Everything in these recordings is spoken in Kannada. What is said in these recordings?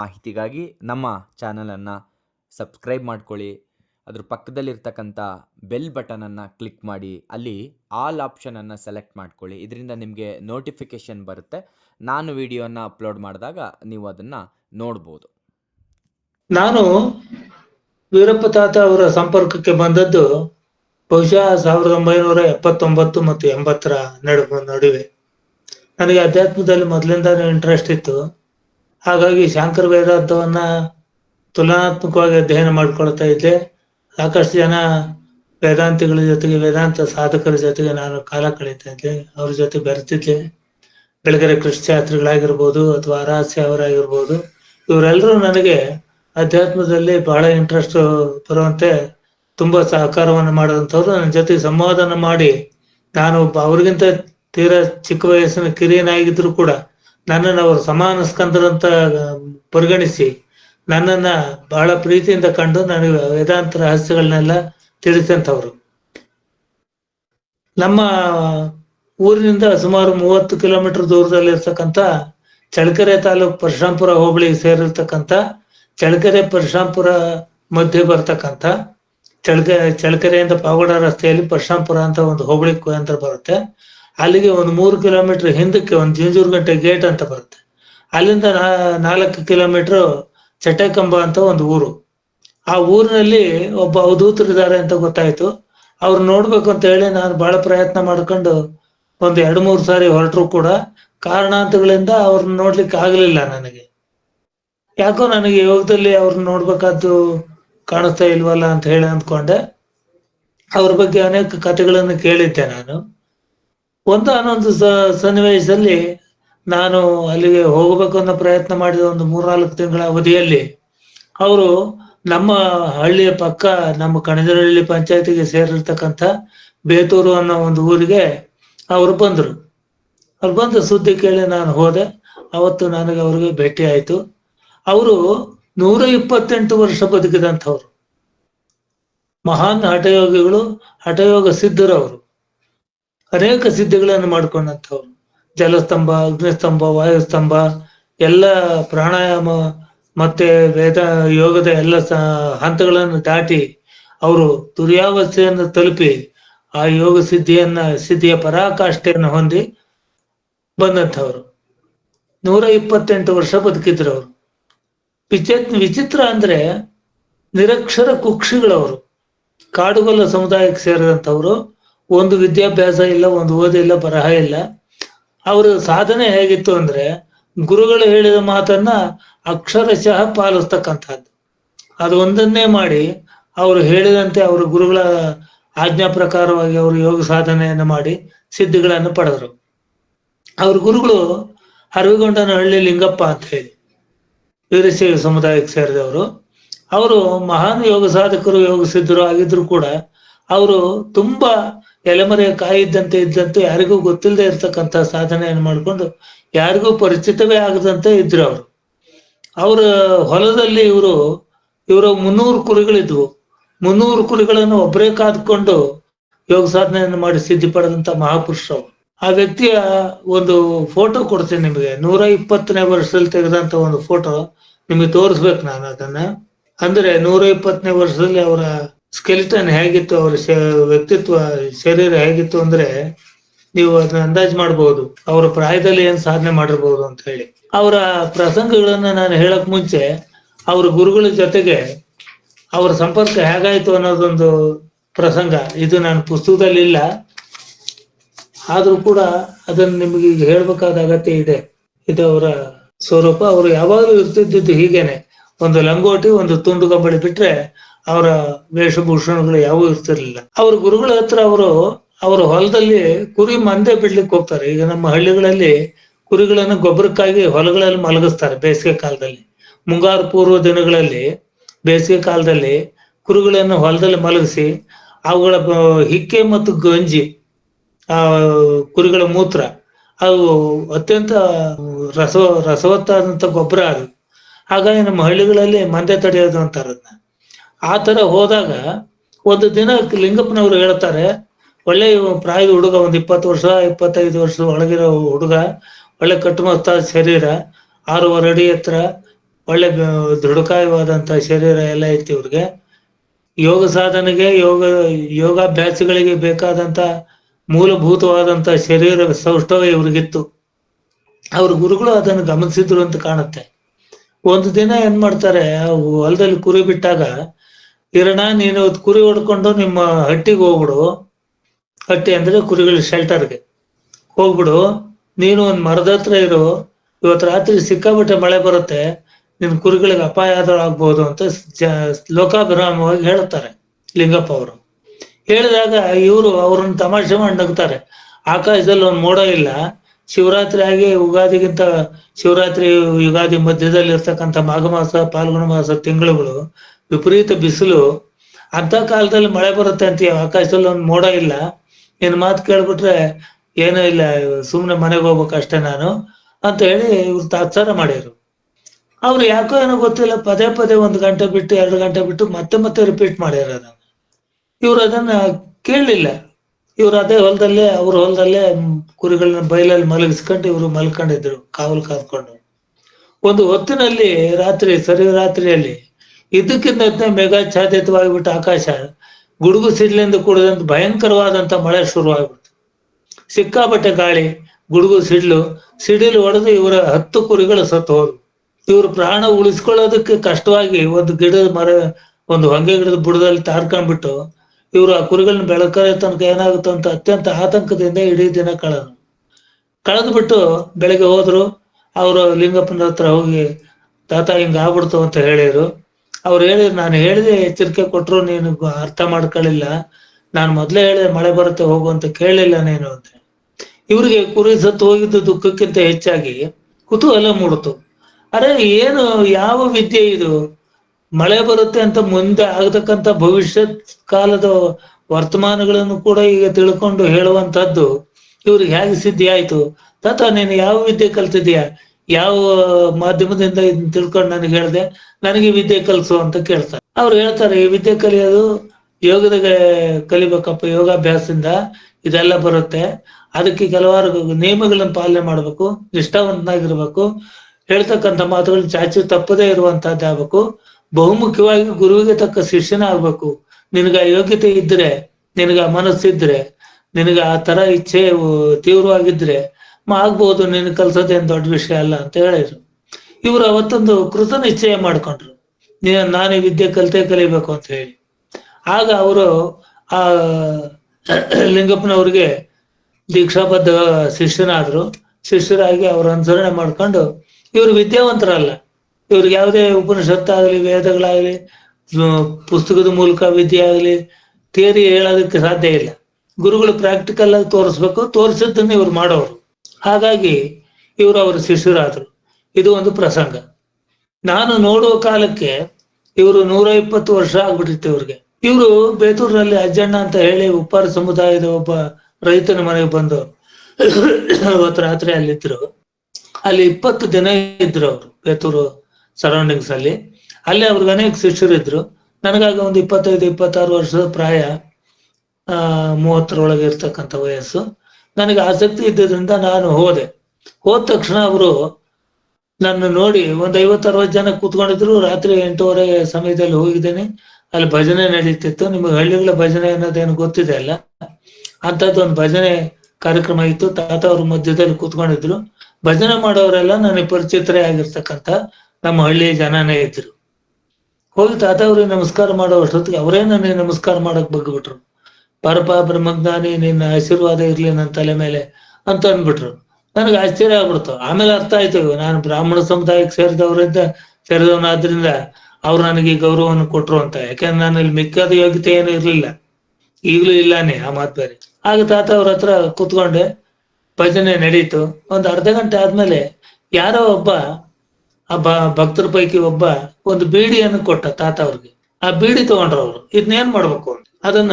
ಮಾಹಿತಿಗಾಗಿ ನಮ್ಮ ಚಾನಲನ್ನು ಸಬ್ಸ್ಕ್ರೈಬ್ ಮಾಡ್ಕೊಳ್ಳಿ. ಅದ್ರ ಪಕ್ಕದಲ್ಲಿರ್ತಕ್ಕಂಥ ಬೆಲ್ ಬಟನನ್ನು ಕ್ಲಿಕ್ ಮಾಡಿ. ಅಲ್ಲಿ ಆಲ್ ಆಪ್ಷನನ್ನು ಸೆಲೆಕ್ಟ್ ಮಾಡ್ಕೊಳ್ಳಿ. ಇದರಿಂದ ನಿಮಗೆ ನೋಟಿಫಿಕೇಷನ್ ಬರುತ್ತೆ. ನಾನು ವಿಡಿಯೋನ ಅಪ್ಲೋಡ್ ಮಾಡಿದಾಗ ನೀವು ಅದನ್ನು ನೋಡ್ಬೋದು. ನಾನು ವೀರಪ್ಪ ತಾತ ಅವರ ಸಂಪರ್ಕಕ್ಕೆ ಬಂದದ್ದು ಬಹುಶಃ ಸಾವಿರದ ಒಂಬೈನೂರ ಎಪ್ಪತ್ತೊಂಬತ್ತು ಮತ್ತು ಎಂಬತ್ತರ ನಡುವೆ ನಡುವೆ. ನನಗೆ ಅಧ್ಯಾತ್ಮದಲ್ಲಿ ಮೊದಲಿಂದಾನೇ ಇಂಟ್ರೆಸ್ಟ್ ಇತ್ತು. ಹಾಗಾಗಿ ಶಾಂಕರ ವೇದಾಂತವನ್ನ ತುಲನಾತ್ಮಕವಾಗಿ ಅಧ್ಯಯನ ಮಾಡ್ಕೊಳ್ತಾ ಇದ್ದೆ. ಸಾಕಷ್ಟು ಜನ ವೇದಾಂತಿಗಳ ಜೊತೆಗೆ ವೇದಾಂತ ಸಾಧಕರ ಜೊತೆಗೆ ನಾನು ಕಾಲ ಕಳೀತಾ ಇದ್ದೆ. ಅವ್ರ ಜೊತೆ ಬೆರೆತಿದ್ದೆ. ಬೆಳಗೆರೆ ಕೃಷ್ಣಶಾಸ್ತ್ರಿಗಳಾಗಿರ್ಬೋದು ಅಥವಾ ಅರಹಸ್ಯ ಅವರಾಗಿರ್ಬೋದು. ಇವರೆಲ್ಲರೂ ನನಗೆ ಅಧ್ಯಾತ್ಮದಲ್ಲಿ ಬಹಳ ಇಂಟ್ರೆಸ್ಟ್ ಬರುವಂತೆ ತುಂಬಾ ಸಹಕಾರವನ್ನು ಮಾಡಿದಂಥವ್ರು. ನನ್ನ ಜೊತೆ ಸಂವಾದನ ಮಾಡಿ ನಾನು ಅವ್ರಿಗಿಂತ ತೀರಾ ಚಿಕ್ಕ ವಯಸ್ಸಿನ ಕಿರಿಯನಾಗಿದ್ರು ಕೂಡ ನನ್ನನ್ನು ಅವರು ಸ್ಕಂದರಂತ ಪರಿಗಣಿಸಿ ನನ್ನನ್ನ ಬಹಳ ಪ್ರೀತಿಯಿಂದ ಕಂಡು ನನಗೆ ವೇದಾಂತ ರಹಸ್ಯಗಳನ್ನೆಲ್ಲ ತಿಳಿಸಂತವ್ರು ನಮ್ಮ ಊರಿನಿಂದ ಸುಮಾರು ಮೂವತ್ತು ಕಿಲೋಮೀಟರ್ ದೂರದಲ್ಲಿ ಇರ್ತಕ್ಕಂಥ ಚಳ್ಳಕೆರೆ ತಾಲೂಕ್ ಪರಶುರಾಂಪುರ ಹೋಬಳಿ ಸೇರಿರ್ತಕ್ಕಂಥ ಚಳಕೆರೆ ಪರಶುರಾಂಪುರ ಮಧ್ಯೆ ಬರ್ತಕ್ಕಂಥ ಚಳಕೆ ಚಳಕೆರೆಯಿಂದ ಪಾವಗಡ ರಸ್ತೆಯಲ್ಲಿ ಪರಶುರಾಂಪುರ ಅಂತ ಒಂದು ಹೋಬಳಿ ಕೇಂದ್ರ ಬರುತ್ತೆ. ಅಲ್ಲಿಗೆ ಒಂದು ಮೂರು ಕಿಲೋಮೀಟರ್ ಹಿಂದಕ್ಕೆ ಒಂದು ಜಿಂಜೂರುಗಂಟೆ ಗೇಟ್ ಅಂತ ಬರುತ್ತೆ. ಅಲ್ಲಿಂದ ನಾಲ್ಕು ಕಿಲೋಮೀಟರ್ ಚಟೆಕಂಬ ಅಂತ ಒಂದು ಊರು. ಆ ಊರಿನಲ್ಲಿ ಒಬ್ಬ ಅವಧೂತರಿದ್ದಾರೆ ಅಂತ ಗೊತ್ತಾಯ್ತು. ಅವ್ರು ನೋಡ್ಬೇಕು ಅಂತ ಹೇಳಿ ನಾನು ಬಹಳ ಪ್ರಯತ್ನ ಮಾಡ್ಕೊಂಡು ಒಂದು ಎರಡು ಮೂರು ಸಾರಿ ಹೊರಟರು ಕೂಡ. ಕಾರಣಾಂತಗಳಿಂದ ಅವ್ರನ್ನ ನೋಡ್ಲಿಕ್ಕೆ ಆಗ್ಲಿಲ್ಲ ನನಗೆ. ಯಾಕೋ ನನಗೆ ಯೋಗದಲ್ಲಿ ಅವ್ರನ್ನ ನೋಡ್ಬೇಕಾದ್ದು ಕಾಣಿಸ್ತಾ ಇಲ್ವಲ್ಲ ಅಂತ ಹೇಳಿ ಅಂದ್ಕೊಂಡೆ. ಅವ್ರ ಬಗ್ಗೆ ಅನೇಕ ಕಥೆಗಳನ್ನು ಕೇಳಿದ್ದೆ ನಾನು. ಒಂದು ಹನ್ನೊಂದು ಸ- ಸನ್ನಿವೇಶದಲ್ಲಿ ನಾನು ಅಲ್ಲಿಗೆ ಹೋಗಬೇಕು ಅನ್ನೋ ಪ್ರಯತ್ನ ಮಾಡಿದ ಒಂದು ಮೂರ್ನಾಲ್ಕು ತಿಂಗಳ ಅವಧಿಯಲ್ಲಿ ಅವರು ನಮ್ಮ ಹಳ್ಳಿಯ ಪಕ್ಕ ನಮ್ಮ ಕಣಜರಹಳ್ಳಿ ಪಂಚಾಯತಿಗೆ ಸೇರಿರ್ತಕ್ಕಂಥ ಬೇತೂರು ಅನ್ನೋ ಒಂದು ಊರಿಗೆ ಅವರು ಬಂದರು. ಅವ್ರು ಬಂದ ಸುದ್ದಿ ಕೇಳಿ ನಾನು ಹೋದೆ. ಅವತ್ತು ನನಗೆ ಅವ್ರಿಗೆ ಭೇಟಿ ಆಯಿತು. ಅವರು ನೂರ ಇಪ್ಪತ್ತೆಂಟು ವರ್ಷ ಬದುಕಿದಂಥವ್ರು. ಮಹಾನ್ ಹಠಯೋಗಿಗಳು, ಹಠಯೋಗ ಸಿದ್ಧರವರು. ಅನೇಕ ಸಿದ್ಧಿಗಳನ್ನು ಮಾಡ್ಕೊಂಡಂಥವ್ರು. ಜಲಸ್ತಂಭ, ಅಗ್ನಿಸ್ತಂಭ, ವಾಯುಸ್ತಂಭ, ಎಲ್ಲ ಪ್ರಾಣಾಯಾಮ ಮತ್ತೆ ವೇದ ಯೋಗದ ಎಲ್ಲ ಹಂತಗಳನ್ನು ದಾಟಿ ಅವರು ತುರ್ಯಾವಸ್ಥೆಯನ್ನು ತಲುಪಿ ಆ ಯೋಗ ಸಿದ್ಧಿಯನ್ನ, ಸಿದ್ಧಿಯ ಪರಾಕಾಷ್ಠೆಯನ್ನು ಹೊಂದಿ ಬಂದಂಥವ್ರು. ನೂರ ಇಪ್ಪತ್ತೆಂಟು ವರ್ಷ ಬದುಕಿದ್ರು ಅವರು ವಿಚಿತ್, ವಿಚಿತ್ರ ಅಂದ್ರೆ ನಿರಕ್ಷರ ಕುಕ್ಷಿಗಳವರು. ಕಾಡುಗೊಲ್ಲ ಸಮುದಾಯಕ್ಕೆ ಸೇರಿದಂಥವ್ರು. ಒಂದು ವಿದ್ಯಾಭ್ಯಾಸ ಇಲ್ಲ, ಒಂದು ಓದಿಲ್ಲ ಬರಹ ಇಲ್ಲ. ಅವರ ಸಾಧನೆ ಹೇಗಿತ್ತು ಅಂದ್ರೆ ಗುರುಗಳು ಹೇಳಿದ ಮಾತನ್ನ ಅಕ್ಷರಶಃ ಪಾಲಿಸ್ತಕ್ಕಂಥದ್ದು. ಅದು ಒಂದನ್ನೇ ಮಾಡಿ ಅವರು ಹೇಳಿದಂತೆ ಅವರು ಗುರುಗಳ ಆಜ್ಞಾ ಪ್ರಕಾರವಾಗಿ ಅವರು ಯೋಗ ಸಾಧನೆಯನ್ನು ಮಾಡಿ ಸಿದ್ಧಿಗಳನ್ನು ಪಡೆದರು. ಅವ್ರ ಗುರುಗಳು ಹರವಿಗೊಂಡನಹಳ್ಳಿ ಲಿಂಗಪ್ಪ ಅಂತ ಹೇಳಿ ವೀರಶೈವ ಸಮುದಾಯಕ್ಕೆ ಸೇರಿದವರು. ಅವರು ಮಹಾನ್ ಯೋಗ ಸಾಧಕರು, ಯೋಗ ಸಿದ್ಧರು ಆಗಿದ್ರು ಕೂಡ ಅವರು ತುಂಬಾ ಎಲೆಮರೆಯ ಕಾಯಿ ಇದ್ದಂತೆ ಇದ್ದಂತೆ ಯಾರಿಗೂ ಗೊತ್ತಿಲ್ಲದೆ ಇರ್ತಕ್ಕಂಥ ಸಾಧನೆಯನ್ನು ಮಾಡಿಕೊಂಡು ಯಾರಿಗೂ ಪರಿಚಿತವೇ ಆಗದಂತೆ ಇದ್ರು ಅವರು. ಅವರ ಹೊಲದಲ್ಲಿ ಇವರು, ಇವರ ಮುನ್ನೂರು ಕುರಿಗಳಿದ್ವು. ಮುನ್ನೂರು ಕುರಿಗಳನ್ನು ಒಬ್ಬರೇ ಕಾದ್ಕೊಂಡು ಯೋಗ ಸಾಧನೆಯನ್ನು ಮಾಡಿ ಸಿದ್ಧಿ ಪಡೆದಂತ ಮಹಾಪುರುಷರು ಆ ವ್ಯಕ್ತಿಯ ಒಂದು ಫೋಟೋ ಕೊಡ್ತೀನಿ ನಿಮಗೆ. ನೂರ ಇಪ್ಪತ್ತನೇ ವರ್ಷದಲ್ಲಿ ತೆಗೆದಂತ ಒಂದು ಫೋಟೋ ನಿಮಗೆ ತೋರಿಸ್ಬೇಕು ನಾನು ಅದನ್ನ. ಅಂದ್ರೆ ನೂರ ಇಪ್ಪತ್ತನೇ ವರ್ಷದಲ್ಲಿ ಅವರ ಸ್ಕೆಲಿಟನ್ ಹೇಗಿತ್ತು, ಅವರ ವ್ಯಕ್ತಿತ್ವ, ಶರೀರ ಹೇಗಿತ್ತು ಅಂದ್ರೆ ನೀವು ಅದನ್ನ ಅಂದಾಜ್ ಮಾಡಬಹುದು ಅವರ ಪ್ರಾಯದಲ್ಲಿ ಏನ್ ಸಾಧನೆ ಮಾಡಿರ್ಬಹುದು ಅಂತ ಹೇಳಿ. ಅವರ ಪ್ರಸಂಗಗಳನ್ನ ನಾನು ಹೇಳಕ್ ಮುಂಚೆ ಅವ್ರ ಗುರುಗಳ ಜೊತೆಗೆ ಅವರ ಸಂಪರ್ಕ ಹೇಗಾಯ್ತು ಅನ್ನೋದೊಂದು ಪ್ರಸಂಗ. ಇದು ನಾನು ಪುಸ್ತಕದಲ್ಲಿ ಇಲ್ಲ. ಆದ್ರೂ ಕೂಡ ಅದನ್ನ ನಿಮಗೆ ಈಗ ಹೇಳ್ಬೇಕಾದ ಅಗತ್ಯ ಇದೆ. ಇದು ಅವರ ಸ್ವರೂಪ. ಅವರು ಯಾವಾಗಲೂ ಇರ್ತಿದ್ದು ಹೀಗೇನೆ. ಒಂದು ಲಂಗೋಟಿ, ಒಂದು ತುಂಡು ಕಂಬಳಿ ಬಿಟ್ರೆ ಅವರ ವೇಷಭೂಷಣಗಳು ಯಾವೂ ಇರ್ತಿರ್ಲಿಲ್ಲ. ಅವ್ರ ಗುರುಗಳ ಹತ್ರ ಅವರು, ಅವರ ಹೊಲದಲ್ಲಿ ಕುರಿ ಮಂದೆ ಬಿಡ್ಲಿಕ್ಕೆ ಹೋಗ್ತಾರೆ. ಈಗ ನಮ್ಮ ಹಳ್ಳಿಗಳಲ್ಲಿ ಕುರಿಗಳನ್ನು ಗೊಬ್ಬರಕ್ಕಾಗಿ ಹೊಲಗಳಲ್ಲಿ ಮಲಗಿಸ್ತಾರೆ ಬೇಸಿಗೆ ಕಾಲದಲ್ಲಿ. ಮುಂಗಾರು ಪೂರ್ವ ದಿನಗಳಲ್ಲಿ ಬೇಸಿಗೆ ಕಾಲದಲ್ಲಿ ಕುರಿಗಳನ್ನು ಹೊಲದಲ್ಲಿ ಮಲಗಿಸಿ ಅವುಗಳ ಹಿಕ್ಕೆ ಮತ್ತು ಗಂಜಿ, ಆ, ಕುರಿಗಳ ಮೂತ್ರ, ಅವು ಅತ್ಯಂತ ರಸ ರಸವತ್ತಾದಂತ ಗೊಬ್ಬರ ಅದು. ಹಾಗಾಗಿ ನಮ್ಮ ಹಳ್ಳಿಗಳಲ್ಲಿ ಮಂದೆ ತಡೆಯೋದು ಅಂತಾರೆ ಅದನ್ನ ಆ ತರ ಹೋದಾಗ ಒಂದು ದಿನ ಲಿಂಗಪ್ಪನವರು ಹೇಳ್ತಾರೆ, ಒಳ್ಳೆ ಪ್ರಾಯದ ಹುಡುಗ, ಒಂದು ಇಪ್ಪತ್ತು ವರ್ಷ, ಇಪ್ಪತ್ತೈದು ವರ್ಷ ಒಳಗಿರೋ ಹುಡುಗ, ಒಳ್ಳೆ ಕಟ್ಟುಮಸ್ತ ಶರೀರ, ಆರೂವರೆ ಅಡಿ ಎತ್ತರ, ಒಳ್ಳೆ ದೃಢಕಾಯವಾದಂತ ಶರೀರ ಎಲ್ಲ ಇತ್ತು ಇವ್ರಿಗೆ ಯೋಗ ಸಾಧನೆಗೆ, ಯೋಗ, ಯೋಗಾಭ್ಯಾಸಗಳಿಗೆ ಬೇಕಾದಂತ ಮೂಲಭೂತವಾದಂತ ಶರೀರ ಸೌಷ್ಠವ ಇವ್ರಿಗಿತ್ತು. ಅವ್ರ ಗುರುಗಳು ಅದನ್ನು ಗಮನಿಸಿದ್ರು ಅಂತ ಕಾಣುತ್ತೆ. ಒಂದು ದಿನ ಏನ್ ಮಾಡ್ತಾರೆ ಹೊಲದಲ್ಲಿ ಕುರಿ ಬಿಟ್ಟಾಗ ಇರಣ ನೀನು ಕುರಿ ಹೊಡ್ಕೊಂಡು ನಿಮ್ಮ ಹಟ್ಟಿಗೆ ಹೋಗ್ಬಿಡು. ಹಟ್ಟಿ ಅಂದ್ರೆ ಕುರಿಗಳ ಶೆಲ್ಟರ್ಗೆ ಹೋಗ್ಬಿಡು. ನೀನು ಒಂದ್ ಮರದ ಹತ್ರ ಇರು. ಇವತ್ತು ರಾತ್ರಿ ಸಿಕ್ಕಾಬಿಟ್ಟೆ ಮಳೆ ಬರುತ್ತೆ. ನಿನ್ ಕುರಿಗಳಿಗೆ ಅಪಾಯ ಆದ್ರೂ ಆಗ್ಬೋದು ಅಂತ ಲೋಕಾಭಿರಾಮವಾಗಿ ಹೇಳುತ್ತಾರೆ ಲಿಂಗಪ್ಪ ಅವರು. ಹೇಳಿದಾಗ ಇವರು ಅವ್ರನ್ನ ತಮಾಷೆ ಮಾಡಿ ಆಕಾಶದಲ್ಲಿ ಒಂದ್ ಮೋಡ ಇಲ್ಲ. ಶಿವರಾತ್ರಿ ಆಗಿ ಯುಗಾದಿಗಿಂತ ಶಿವರಾತ್ರಿ, ಯುಗಾದಿ ಮಧ್ಯದಲ್ಲಿ ಇರ್ತಕ್ಕಂಥ ಮಾಘ ಮಾಸ, ಪಾಲ್ಗುಣ ಮಾಸ ತಿಂಗಳುಗಳು ವಿಪರೀತ ಬಿಸಿಲು, ಅರ್ಧ ಕಾಲದಲ್ಲಿ ಮಳೆ ಬರುತ್ತೆ ಅಂತ ಆಕಾಶದಲ್ಲಿ ಒಂದು ಮೋಡ ಇಲ್ಲ. ನಿನ್ ಮಾತು ಕೇಳ್ಬಿಟ್ರೆ ಏನೂ ಇಲ್ಲ, ಸುಮ್ನೆ ಮನೆಗೆ ಹೋಗ್ಬೇಕಷ್ಟೇ ನಾನು ಅಂತ ಹೇಳಿ ಇವ್ರು ತಾತ್ಸಾರ ಮಾಡಿದ್ರು ಅವ್ರು ಯಾಕೋ ಏನೋ ಗೊತ್ತಿಲ್ಲ, ಪದೇ ಪದೇ ಒಂದು ಗಂಟೆ ಬಿಟ್ಟು, ಎರಡು ಗಂಟೆ ಬಿಟ್ಟು ಮತ್ತೆ ಮತ್ತೆ ರಿಪೀಟ್ ಮಾಡ್ಯಾರ ಅದನ್ನ. ಇವ್ರು ಅದನ್ನ ಕೇಳಲಿಲ್ಲ. ಇವ್ರು ಅದೇ ಹೊಲದಲ್ಲೇ, ಅವ್ರ ಹೊಲದಲ್ಲೇ ಕುರಿಗಳನ್ನ ಬಯಲಲ್ಲಿ ಮಲಗಿಸ್ಕೊಂಡು ಇವರು ಮಲ್ಕೊಂಡಿದ್ರು, ಕಾವಲು ಕಾದ್ಕೊಂಡು. ಒಂದು ಹೊತ್ತಿನಲ್ಲಿ, ರಾತ್ರಿ, ಸರಿ ರಾತ್ರಿಯಲ್ಲಿ ಇದಕ್ಕಿಂತ ಮೇಘಾಚ್ಛಾದಿತವಾಗಿಬಿಟ್ಟು ಆಕಾಶ ಗುಡುಗು ಸಿಡ್ಲಿಂದ ಕೂಡಿದಂತ ಭಯಂಕರವಾದಂತ ಮಳೆ ಶುರುವಾಗ್ಬಿಡ್ತು. ಸಿಕ್ಕಾಪಟ್ಟೆ ಗಾಳಿ, ಗುಡುಗು ಸಿಡ್ಲು, ಸಿಡಿಲು ಹೊಡೆದು ಇವರ ಹತ್ತು ಕುರಿಗಳು ಸತ್ತು ಹೋದ್ರು ಇವ್ರ ಪ್ರಾಣ ಉಳಿಸ್ಕೊಳ್ಳೋದಕ್ಕೆ ಕಷ್ಟವಾಗಿ ಒಂದು ಗಿಡದ ಮರ, ಒಂದು ಹೊಂಗೆ ಗಿಡದ ಬುಡದಲ್ಲಿ ತಾರ್ಕೊಂಡ್ಬಿಟ್ಟು ಇವರು ಆ ಕುರಿಗಳನ್ನ ಬೆಳಕರೆ ತನಕ ಏನಾಗುತ್ತೆ ಅಂತ ಅತ್ಯಂತ ಆತಂಕದಿಂದ ಇಡೀ ದಿನ ಕಳೆದ್ರು ಕಳೆದು ಬಿಟ್ಟು ಬೆಳಗ್ಗೆ ಹೋದ್ರು, ಅವರು ಲಿಂಗಪ್ಪನ ಹತ್ರ ಹೋಗಿ, ತಾತ ಹಿಂಗ ಆಗ್ಬಿಡ್ತು ಅಂತ ಹೇಳಿದ್ರು. ಅವ್ರು ಹೇಳಿ ನಾನು ಹೇಳಿದೆ ಎಚ್ಚರಿಕೆ ಕೊಟ್ರು, ನೀನು ಅರ್ಥ ಮಾಡ್ಕೊಳ್ಳಿಲ್ಲ ನಾನು ಮೊದ್ಲೇ ಹೇಳಿದೆ, ಮಳೆ ಬರುತ್ತೆ, ಹೋಗು ಅಂತ ಕೇಳಲಿಲ್ಲ ನೀನು ಅಂತ ಇವ್ರಿಗೆ ಕುರಿ ಸತ್ತು ಹೋಗಿದ್ದು ದುಃಖಕ್ಕಿಂತ ಹೆಚ್ಚಾಗಿ ಕುತೂಹಲ ಮೂಡಿತು ಅರೆ, ಏನು, ಯಾವ ವಿದ್ಯೆ ಇದು? ಮಳೆ ಬರುತ್ತೆ ಅಂತ ಮುಂದೆ ಆಗತಕ್ಕಂತ ಭವಿಷ್ಯತ್ ಕಾಲದ ವರ್ತಮಾನಗಳನ್ನು ಕೂಡ ಈಗ ತಿಳ್ಕೊಂಡು ಹೇಳುವಂತದ್ದು ಇವ್ರಿಗೆ ಹೇಗೆ ಸಿದ್ಧಿ ಆಯ್ತು ತಾತ, ನೀನು ಯಾವ ವಿದ್ಯೆ ಕಲ್ತಿದ್ಯಾ ಯಾವ ಮಾಧ್ಯಮದಿಂದ ಇದನ್ನ ತಿಳ್ಕೊಂಡು ನನಗೆ ಹೇಳಿದೆ, ನನಗೆ ವಿದ್ಯೆ ಕಲಿಸು ಅಂತ ಕೇಳ್ತಾರೆ. ಅವ್ರು ಹೇಳ್ತಾರೆ, ಈ ವಿದ್ಯೆ ಕಲಿಯೋದು ಯೋಗದ ಕಲಿಬೇಕಪ್ಪ, ಯೋಗಾಭ್ಯಾಸದಿಂದ ಇದೆಲ್ಲ ಬರುತ್ತೆ. ಅದಕ್ಕೆ ಕೆಲವಾರು ನಿಯಮಗಳನ್ನ ಪಾಲನೆ ಮಾಡ್ಬೇಕು, ನಿಷ್ಠಾವಂತನಾಗಿರ್ಬೇಕು, ಹೇಳ್ತಕ್ಕಂಥ ಮಾತುಗಳು ಚಾಚು ತಪ್ಪದೇ ಇರುವಂತಹದ್ದು ಆಗ್ಬೇಕು. ಬಹುಮುಖ್ಯವಾಗಿ ಗುರುವಿಗೆ ತಕ್ಕ ಶಿಷ್ಯನ ಆಗ್ಬೇಕು. ನಿನಗ ಯೋಗ್ಯತೆ ಇದ್ರೆ, ನಿನಗ ಮನಸ್ಸಿದ್ರೆ ನಿನಗ ಆ ತರ ಇಚ್ಛೆ ತೀವ್ರವಾಗಿದ್ರೆ ಆಗ್ಬಹುದು ನೀನು ಕಲ್ಸೋದೇನ್ ದೊಡ್ಡ ವಿಷಯ ಅಲ್ಲ ಅಂತ ಹೇಳಿದ್ರು. ಇವರು ಅವತ್ತೊಂದು ಕೃತ ನಿಶ್ಚಯ ಮಾಡ್ಕೊಂಡ್ರು. ನೀ- ನಾನೇ ವಿದ್ಯೆ ಕಲಿತೆ ಕಲಿಬೇಕು ಅಂತ ಹೇಳಿ. ಆಗ ಅವರು ಆ ಲಿಂಗಪ್ಪನವ್ರಿಗೆ ದೀಕ್ಷಾಬದ್ಧ ಶಿಷ್ಯನಾದ್ರು. ಶಿಷ್ಯರಾಗಿ ಅವ್ರ ಅನುಸರಣೆ ಮಾಡ್ಕೊಂಡು ಇವ್ರು ವಿದ್ಯಾವಂತರಲ್ಲ. ಇವ್ರಿಗೆ ಯಾವುದೇ ಉಪನಿಷತ್ತಾಗಲಿ, ವೇದಗಳಾಗ್ಲಿ ಪುಸ್ತಕದ ಮೂಲಕ ವಿದ್ಯೆ ಆಗಲಿ ಥಿಯರಿ ಹೇಳೋದಕ್ಕೆ ಸಾಧ್ಯ ಇಲ್ಲ. ಗುರುಗಳು ಪ್ರಾಕ್ಟಿಕಲ್ ಆಗಿ ತೋರಿಸ್ಬೇಕು, ತೋರಿಸಿದ್ದನ್ನ ಇವ್ರು ಮಾಡೋರು. ಹಾಗಾಗಿ ಇವರು ಅವರ ಶಿಷ್ಯರಾದರು. ಇದು ಒಂದು ಪ್ರಸಂಗ. ನಾನು ನೋಡುವ ಕಾಲಕ್ಕೆ ಇವರು ನೂರ ಇಪ್ಪತ್ತು ವರ್ಷ ಆಗ್ಬಿಟ್ಟಿತ್ತು ಇವ್ರಿಗೆ. ಇವರು ಬೇತೂರಿನಲ್ಲಿ ಅಜ್ಜಣ್ಣ ಅಂತ ಹೇಳಿ ಉಪ್ಪಾರ ಸಮುದಾಯದ ಒಬ್ಬ ರೈತನ ಮನೆಗೆ ಬಂದು ಅವತ್ತು ರಾತ್ರಿ ಅಲ್ಲಿದ್ರು. ಅಲ್ಲಿ ಇಪ್ಪತ್ತು ದಿನ ಇದ್ರು ಅವರು ಬೇತೂರು ಸರೌಂಡಿಂಗ್ಸ್ ಅಲ್ಲಿ. ಅಲ್ಲಿ ಅವ್ರಿಗೆ ಅನೇಕ ಶಿಷ್ಯರಿದ್ರು. ನನಗಾಗ ಒಂದು ಇಪ್ಪತ್ತೈದು, ಇಪ್ಪತ್ತಾರು ವರ್ಷದ ಪ್ರಾಯ, ಆ, ಮೂವತ್ತರೊಳಗೆ ಇರ್ತಕ್ಕಂಥ ವಯಸ್ಸು. ನನಗೆ ಆಸಕ್ತಿ ಇದ್ದದ್ರಿಂದ ನಾನು ಹೋದೆ. ಹೋದ ತಕ್ಷಣ ಅವರು ನನ್ನ ನೋಡಿ ಒಂದ್ ಐವತ್ತು ಅರವತ್ತು ಜನ ಕೂತ್ಕೊಂಡಿದ್ರು. ರಾತ್ರಿ ಎಂಟೂವರೆ ಸಮಯದಲ್ಲಿ ಹೋಗಿದ್ದೇನೆ. ಅಲ್ಲಿ ಭಜನೆ ನಡೀತಿತ್ತು. ನಿಮಗೆ ಹಳ್ಳಿಗಳ ಭಜನೆ ಅನ್ನೋದೇನು ಗೊತ್ತಿದೆ ಅಲ್ಲ? ಅಂತದ್ದು ಒಂದು ಭಜನೆ ಕಾರ್ಯಕ್ರಮ ಇತ್ತು. ತಾತ ಅವ್ರ ಮಧ್ಯದಲ್ಲಿ ಕೂತ್ಕೊಂಡಿದ್ರು. ಭಜನೆ ಮಾಡೋರೆಲ್ಲ ನನಗೆ ಪರಿಚಿತರೇ ಆಗಿರ್ತಕ್ಕಂಥ ನಮ್ಮ ಹಳ್ಳಿಯ ಜನನೇ ಇದ್ರು. ಹೋಗಿ ತಾತ ಅವ್ರಿಗೆ ನಮಸ್ಕಾರ ಮಾಡೋ ಅಷ್ಟೊತ್ತಿಗೆ ಅವರೇ ನನಗೆ ನಮಸ್ಕಾರ ಮಾಡಕ್ ಬಗ್ಬಿಟ್ರು ಪರಪ ಬ್ರಹ್ಮಜ್ಞಾನಿ, ನಿನ್ನ ಆಶೀರ್ವಾದ ಇರ್ಲಿ ನನ್ನ ತಲೆ ಮೇಲೆ ಅಂತ ಅಂದ್ಬಿಟ್ರು. ನನಗೆ ಆಶ್ಚರ್ಯ ಆಗ್ಬಿಡ್ತು. ಆಮೇಲೆ ಅರ್ಥ ಆಯ್ತು, ನಾನು ಬ್ರಾಹ್ಮಣ ಸಮುದಾಯಕ್ಕೆ ಸೇರಿದವರಿಂದ, ಸೇರಿದವನಾದ್ರಿಂದ ಅವ್ರು ನನಗೆ ಗೌರವವನ್ನು ಕೊಟ್ರು ಅಂತ. ಯಾಕಂದ್ರೆ ನನ್ನಲ್ಲಿ ಮಿಕ್ಕದ ಯೋಗ್ಯತೆ ಏನು ಇರ್ಲಿಲ್ಲ. ಈಗಲೂ ಇಲ್ಲಾನೆ ಆ ಮಾತು ಬೇರೆ. ಆಗ ತಾತ ಅವ್ರ ಹತ್ರ ಕೂತ್ಕೊಂಡೆ. ಭಜನೆ ನಡೀತು. ಒಂದು ಅರ್ಧ ಗಂಟೆ ಆದ್ಮೇಲೆ ಯಾರೋ ಒಬ್ಬ, ಆ ಭಕ್ತರ ಪೈಕಿ ಒಬ್ಬ ಒಂದು ಬೀಡಿಯನ್ನು ಕೊಟ್ಟ ತಾತ ಅವ್ರಿಗೆ. ಆ ಬೀಡಿ ತಗೊಂಡ್ರು ಅವ್ರು. ಇದನ್ನೇನ್ ಮಾಡ್ಬೇಕು ಅದನ್ನ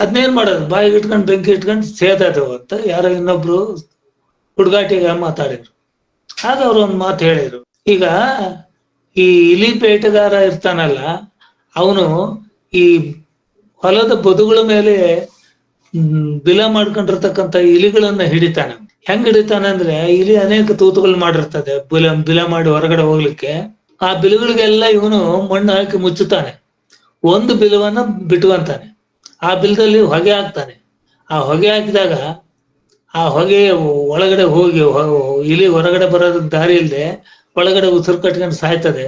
ಅದನ್ನೇನ್ ಮಾಡೋದು? ಬಾಯಿಗೆ ಇಟ್ಕೊಂಡು ಬೆಂಕಿ ಇಟ್ಕೊಂಡು ಸೇದದು ಅಂತ ಯಾರೋ ಇನ್ನೊಬ್ರು ಹುಡುಗಾಟಿಗೆ ಮಾತಾಡಿದ್ರು. ಆಗ ಅವ್ರು ಒಂದು ಮಾತು ಹೇಳಿದ್ರು. ಈಗ ಈ ಇಲಿ ಬೇಟೆಗಾರ ಇರ್ತಾನಲ್ಲ, ಅವನು ಈ ಹೊಲದ ಬದುಗಳ ಮೇಲೆ ಬಿಲ ಮಾಡ್ಕೊಂಡಿರ್ತಕ್ಕಂಥ ಇಲಿಗಳನ್ನ ಹಿಡಿತಾನೆ. ಹೆಂಗ್ ಹಿಡಿತಾನೆ ಅಂದ್ರೆ ಇಲಿ ಅನೇಕ ತೂತುಗಳು ಮಾಡಿರ್ತದೆ. ಬಿಲ ಬಿಲ ಮಾಡಿ ಹೊರಗಡೆ ಹೋಗ್ಲಿಕ್ಕೆ. ಆ ಬಿಲುಗಳಿಗೆಲ್ಲ ಇವನು ಮಣ್ಣು ಹಾಕಿ ಮುಚ್ಚುತ್ತಾನೆ. ಒಂದು ಬಿಲವನ್ನ ಬಿಟ್ಕೊಂತಾನೆ ಆ ಬಿಲ್ದಲ್ಲಿ ಹೊಗೆ ಹಾಕ್ತಾನೆ. ಆ ಹೊಗೆ ಹಾಕಿದಾಗ ಆ ಹೊಗೆ ಒಳಗಡೆ ಹೋಗಿ ಇಲಿ ಹೊರಗಡೆ ಬರೋದಕ್ಕೆ ದಾರಿ ಇಲ್ಲದೆ ಒಳಗಡೆ ಉಸಿರು ಕಟ್ಕೊಂಡು ಸಾಯ್ತದೆ.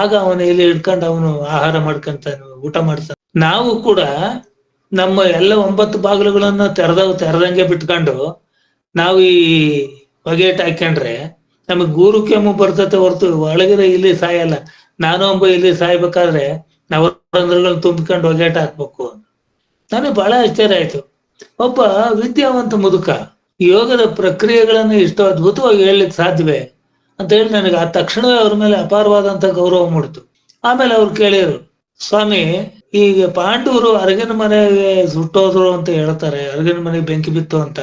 ಆಗ ಅವನು ಇಲಿ ಹಿಡ್ಕೊಂಡು ಅವನು ಆಹಾರ ಮಾಡ್ಕೊಂತಾನೆ, ಊಟ ಮಾಡ್ತಾನೆ. ನಾವು ಕೂಡ ನಮ್ಮ ಎಲ್ಲ ಒಂಬತ್ತು ಬಾಗಿಲುಗಳನ್ನ ತೆರೆದ, ತೆರೆದಂಗೆ ಬಿಟ್ಕೊಂಡು ನಾವು ಈ ಹೊಗೆಟ್ ಹಾಕೊಂಡ್ರೆ ನಮಗ್ ಗೂರು ಕೆಮ್ಮು ಬರ್ತತೆ ಹೊರತು ಒಳಗಿರ ಇಲ್ಲಿ ಸಾಯಲ್ಲ. ನಾನು ಒಬ್ಬ ಇಲ್ಲಿ ಸಾಯ್ಬೇಕಾದ್ರೆ ನವರಂಧ್ರಗಳನ್ನ ತುಂಬಿಕೊಂಡು ಹೊಗೆಟ್ ಹಾಕ್ಬೇಕು ನನಗೆ ಬಹಳ ಆಶ್ಚರ್ಯ ಆಯ್ತು. ಒಬ್ಬ ವಿದ್ಯಾವಂತ ಮುದುಕ ಯೋಗದ ಪ್ರಕ್ರಿಯೆಗಳನ್ನು ಇಷ್ಟು ಅದ್ಭುತವಾಗಿ ಹೇಳಲಿಕ್ಕೆ ಸಾಧ್ಯವೇ? ಅಂತ ಹೇಳಿ ನನಗೆ ಆ ತಕ್ಷಣವೇ ಅವ್ರ ಮೇಲೆ ಅಪಾರವಾದಂತ ಗೌರವ ಮೂಡಿತು. ಆಮೇಲೆ ಅವ್ರು ಕೇಳಿದ್ರು, ಸ್ವಾಮಿ, ಈಗ ಪಾಂಡವರು ಅರಗಿನ ಮನೆಗೆ ಸುಟ್ಟೋದ್ರು ಅಂತ ಹೇಳ್ತಾರೆ, ಅರಗಿನ ಮನೆಗೆ ಬೆಂಕಿ ಬಿತ್ತು ಅಂತ.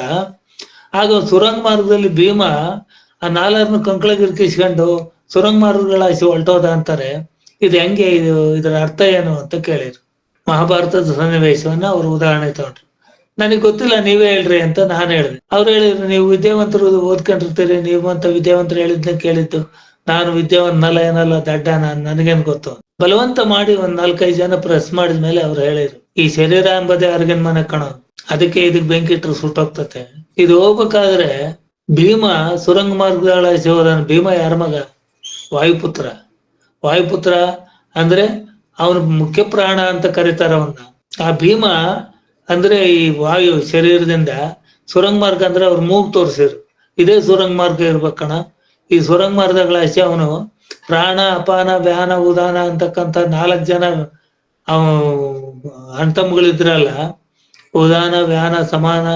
ಆಗ ಸುರಂಗ ಮಾರ್ಗದಲ್ಲಿ ಭೀಮ ಆ ನಾಲ್ಕರನ್ನು ಕಂಕಳಗಿರ್ಕಿಸ್ಕೊಂಡು ಸುರಂಗ ಮಾರ್ಗಗಳಾಸಿ ಹೊಲ್ಟೋದ ಅಂತಾರೆ. ಇದು ಹೆಂಗೆ, ಇದು ಇದರ ಅರ್ಥ ಏನು ಅಂತ ಕೇಳಿದ್ರು. ಮಹಾಭಾರತದ ಸನ್ನಿವೇಶವನ್ನ ಅವರು ಉದಾಹರಣೆ ತಗೊಂಡ್ರು. ನನಗೆ ಗೊತ್ತಿಲ್ಲ, ನೀವೇ ಹೇಳ್ರಿ ಅಂತ ನಾನು ಹೇಳಿದೆ. ಅವ್ರು ಹೇಳಿದ್ರು, ನೀವು ವಿದ್ಯಾವಂತರು ಓದ್ಕೊಂಡಿರ್ತೀರಿ, ನೀವು ಅಂತ ವಿದ್ಯಾವಂತರು ಹೇಳಿದ್ನ ಕೇಳಿದ್ದು, ನಾನು ವಿದ್ಯಾವಂತನಲ್ಲ ಏನಲ್ಲ ದಡ್ಡ ನಾನು ನನಗೇನ್ ಗೊತ್ತು? ಬಲವಂತ ಮಾಡಿ ಒಂದ್ ನಾಲ್ಕೈದು ಜನ ಪ್ರೆಸ್ ಮಾಡಿದ ಮೇಲೆ ಅವ್ರು ಹೇಳಿದ್ರು, ಈ ಶರೀರ ಎಂಬುದೇ ಅರ್ಗನ್ ಮನೆ ಕಣೋ. ಅದಕ್ಕೆ ಇದಕ್ ಬೆಂಕಿ ಇಟ್ಟರು ಸುಟ್ಟೋಗ್ತತೆ ಇದು ಹೋಗ್ಬೇಕಾದ್ರೆ ಭೀಮ ಸುರಂಗ ಮಾರ್ಗಗಳ ಶಿವರನ್ ಭೀಮ ಯಾರ ಮಗ? ವಾಯುಪುತ್ರ. ವಾಯುಪುತ್ರ ಅಂದ್ರೆ ಅವನ ಮುಖ್ಯ ಪ್ರಾಣ ಅಂತ ಕರೀತಾರ ಅವನ್ನ ಆ ಭೀಮ ಅಂದ್ರೆ ಈ ವಾಯು ಶರೀರದಿಂದ ಸುರಂಗ ಮಾರ್ಗ ಅಂದ್ರೆ ಅವ್ರ ಮೂಗ್ ತೋರಿಸಿರು ಇದೇ ಸುರಂಗ ಮಾರ್ಗ ಇರ್ಬೇಕಣ ಈ ಸುರಂಗ ಮಾರ್ಗಗಳ ಆಸೆ ಅವನು ಪ್ರಾಣ, ಅಪಾನ, ವ್ಯಾನ, ಉದಾನ ಅಂತಕ್ಕಂಥ ನಾಲ್ಕು ಜನ ಅವ ಅಣ್ತಮ್ಮಗಳಿದ್ರಲ್ಲ ಉದಾನ, ವ್ಯಾನ, ಸಮಾನ,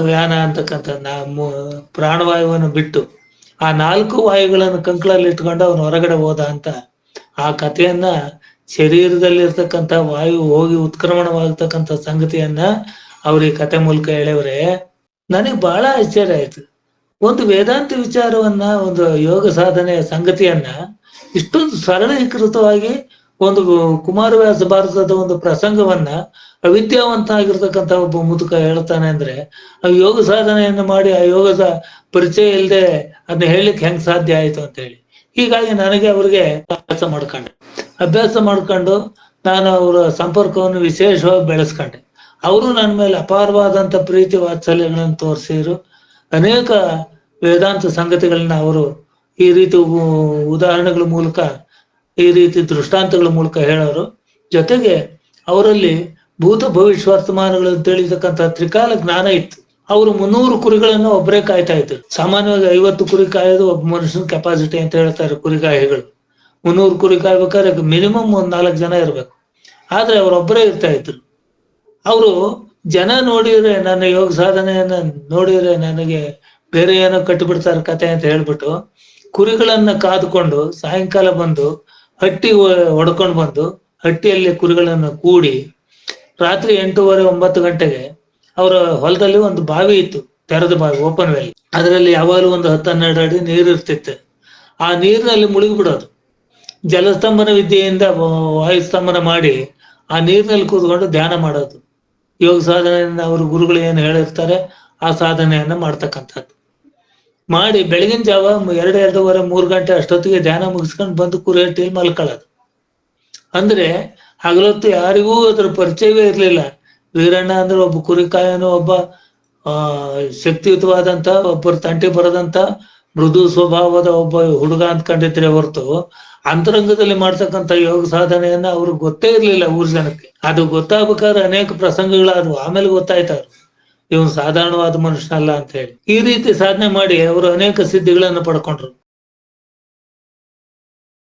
ವ್ಯಾನ ಅಂತಕ್ಕಂಥ ನಾ ಪ್ರಾಣವಾಯುವನ್ನು ಬಿಟ್ಟು ಆ ನಾಲ್ಕು ವಾಯುಗಳನ್ನು ಕಂಕಳಲ್ಲಿ ಇಟ್ಕೊಂಡು ಅವನು ಹೊರಗಡೆ ಹೋದ ಅಂತ ಆ ಕಥೆಯನ್ನ ಶರೀರದಲ್ಲಿರ್ತಕ್ಕಂಥ ವಾಯು ಹೋಗಿ ಉತ್ಕ್ರಮಣವಾಗತಕ್ಕಂಥ ಸಂಗತಿಯನ್ನ ಅವ್ರ ಈ ಕತೆ ಮೂಲಕ ಹೇಳವ್ರೆ, ನನಗೆ ಬಹಳ ಆಶ್ಚರ್ಯ ಆಯ್ತು. ಒಂದು ವೇದಾಂತ ವಿಚಾರವನ್ನ, ಒಂದು ಯೋಗ ಸಾಧನೆಯ ಸಂಗತಿಯನ್ನ ಇಷ್ಟೊಂದು ಸರಳೀಕೃತವಾಗಿ ಒಂದು ಕುಮಾರವ್ಯಾಸ ಭಾರತದ ಒಂದು ಪ್ರಸಂಗವನ್ನ ಅವಿದ್ಯಾವಂತ ಆಗಿರ್ತಕ್ಕಂಥ ಒಬ್ಬ ಮುದುಕ ಹೇಳ್ತಾನೆ ಅಂದ್ರೆ, ಆ ಯೋಗ ಸಾಧನೆಯನ್ನು ಮಾಡಿ ಆ ಯೋಗದ ಪರಿಚಯ ಇಲ್ಲದೆ ಅದನ್ನ ಹೇಳಲಿಕ್ಕೆ ಹೆಂಗ್ ಸಾಧ್ಯ ಆಯ್ತು ಅಂತ ಹೇಳಿ ಹೀಗಾಗಿ ನನಗೆ ಅವ್ರಿಗೆ ಅಭ್ಯಾಸ ಮಾಡ್ಕೊಂಡೆ. ಅಭ್ಯಾಸ ಮಾಡ್ಕೊಂಡು ನಾನು ಅವರ ಸಂಪರ್ಕವನ್ನು ವಿಶೇಷವಾಗಿ ಬೆಳೆಸ್ಕೊಂಡೆ. ಅವರು ನನ್ನ ಮೇಲೆ ಅಪಾರವಾದಂತ ಪ್ರೀತಿ ವಾತ್ಸಲ್ಯಗಳನ್ನು ತೋರಿಸಿದ್ರು. ಅನೇಕ ವೇದಾಂತ ಸಂಗತಿಗಳನ್ನ ಅವರು ಈ ರೀತಿ ಉದಾಹರಣೆಗಳ ಮೂಲಕ, ಈ ರೀತಿ ದೃಷ್ಟಾಂತಗಳ ಮೂಲಕ ಹೇಳೋರು. ಜೊತೆಗೆ ಅವರಲ್ಲಿ ಭೂತ ಭವಿಷ್ಯ ವರ್ತಮಾನಗಳು ತಿಳಿತಕ್ಕಂಥ ತ್ರಿಕಾಲ ಜ್ಞಾನ ಇತ್ತು. ಅವರು ಮುನ್ನೂರು ಕುರಿಗಳನ್ನ ಒಬ್ಬರೇ ಕಾಯ್ತಾ ಇದ್ರು. ಸಾಮಾನ್ಯವಾಗಿ ಐವತ್ತು ಕುರಿ ಕಾಯೋದು ಒಬ್ಬ ಮನುಷ್ಯನ ಕೆಪಾಸಿಟಿ ಅಂತ ಹೇಳ್ತಾರೆ ಕುರಿಗಾಯಿಗಳು ಮುನ್ನೂರು ಕುರಿ ಕಾಯ್ಬೇಕಾದ್ರೆ ಮಿನಿಮಮ್ ಒಂದ್ ನಾಲ್ಕು ಜನ ಇರ್ಬೇಕು. ಆದ್ರೆ ಅವರೊಬ್ಬರೇ ಇರ್ತಾ ಇದ್ರು. ಅವರು ಜನ ನೋಡಿದ್ರೆ ನನ್ನ ಯೋಗ ಸಾಧನೆಯನ್ನ ನೋಡಿದ್ರೆ ನನಗೆ ಬೇರೆ ಏನೋ ಕಟ್ಟಿಬಿಡ್ತಾರೆ ಕತೆ ಅಂತ ಹೇಳ್ಬಿಟ್ಟು ಕುರಿಗಳನ್ನ ಕಾದುಕೊಂಡು ಸಾಯಂಕಾಲ ಬಂದು ಹಟ್ಟಿ ಹೊಡ್ಕೊಂಡು ಬಂದು ಹಟ್ಟಿಯಲ್ಲಿ ಕುರಿಗಳನ್ನು ಕೂಡಿ ರಾತ್ರಿ ಎಂಟೂವರೆ ಒಂಬತ್ತು ಗಂಟೆಗೆ ಅವರ ಹೊಲದಲ್ಲಿ ಒಂದು ಬಾವಿ ಇತ್ತು, ತೆರೆದ ಬಾವಿ ಓಪನ್ ವೆಲ್ ಅದರಲ್ಲಿ ಯಾವಾಗಲೂ ಒಂದು ಹತ್ತು ಹನ್ನೆರಡು ಅಡಿ ನೀರು ಇರ್ತಿತ್ತು. ಆ ನೀರಿನಲ್ಲಿ ಮುಳುಗಿ ಬಿಡೋದು. ಜಲಸ್ತಂಭನ ವಿದ್ಯೆಯಿಂದ ವಾಯು ವಾಯುಸ್ತಂಭನ ಮಾಡಿ ಆ ನೀರಿನಲ್ಲಿ ಕೂತ್ಕೊಂಡು ಧ್ಯಾನ ಮಾಡೋದು. ಯೋಗ ಸಾಧನೆಯಿಂದ ಅವರು ಗುರುಗಳು ಏನು ಹೇಳಿರ್ತಾರೆ, ಆ ಸಾಧನೆಯನ್ನ ಮಾಡ್ತಕ್ಕಂಥದ್ದು. ಮಾಡಿ ಬೆಳಗಿನ ಜಾವ ಎರಡು, ಎರಡೂವರೆ, ಮೂರು ಗಂಟೆ ಅಷ್ಟೊತ್ತಿಗೆ ಧ್ಯಾನ ಮುಗಿಸ್ಕೊಂಡು ಬಂದು ಕುರಿಯಟ್ಟಿಯಲ್ಲಿ ಮಲ್ಕೊಳ್ಳೋದು. ಅಂದ್ರೆ ಹಗಲೊತ್ತು ಯಾರಿಗೂ ಅದ್ರ ಪರಿಚಯವೇ ಇರ್ಲಿಲ್ಲ. ವೀರಣ್ಣ ಅಂದ್ರೆ ಒಬ್ಬ ಕುರಿಕಾಯನು ಒಬ್ಬ, ಆ, ಶಕ್ತಿಯುತವಾದಂತ, ಒಬ್ಬರು ತಂಟೆ ಬರದಂತ ಮೃದು ಸ್ವಭಾವದ ಒಬ್ಬ ಹುಡುಗ ಅಂದ್ಕೊಂಡಿದ್ರೆ ಹೊರತು ಅಂತರಂಗದಲ್ಲಿ ಮಾಡ್ತಕ್ಕಂಥ ಯೋಗ ಸಾಧನೆಯನ್ನ ಅವ್ರಿಗೆ ಗೊತ್ತೇ ಇರ್ಲಿಲ್ಲ ಊರ್ ಜನಕ್ಕೆ. ಅದು ಗೊತ್ತಾಗ್ಬೇಕಾದ್ರೆ ಅನೇಕ ಪ್ರಸಂಗಗಳಾದವು. ಆಮೇಲೆ ಗೊತ್ತಾಯ್ತಾರು ಇವನು ಸಾಧಾರಣವಾದ ಮನುಷ್ಯನಲ್ಲ ಅಂತ ಹೇಳಿ. ಈ ರೀತಿ ಸಾಧನೆ ಮಾಡಿ ಅವರು ಅನೇಕ ಸಿದ್ಧಿಗಳನ್ನು ಪಡ್ಕೊಂಡ್ರು.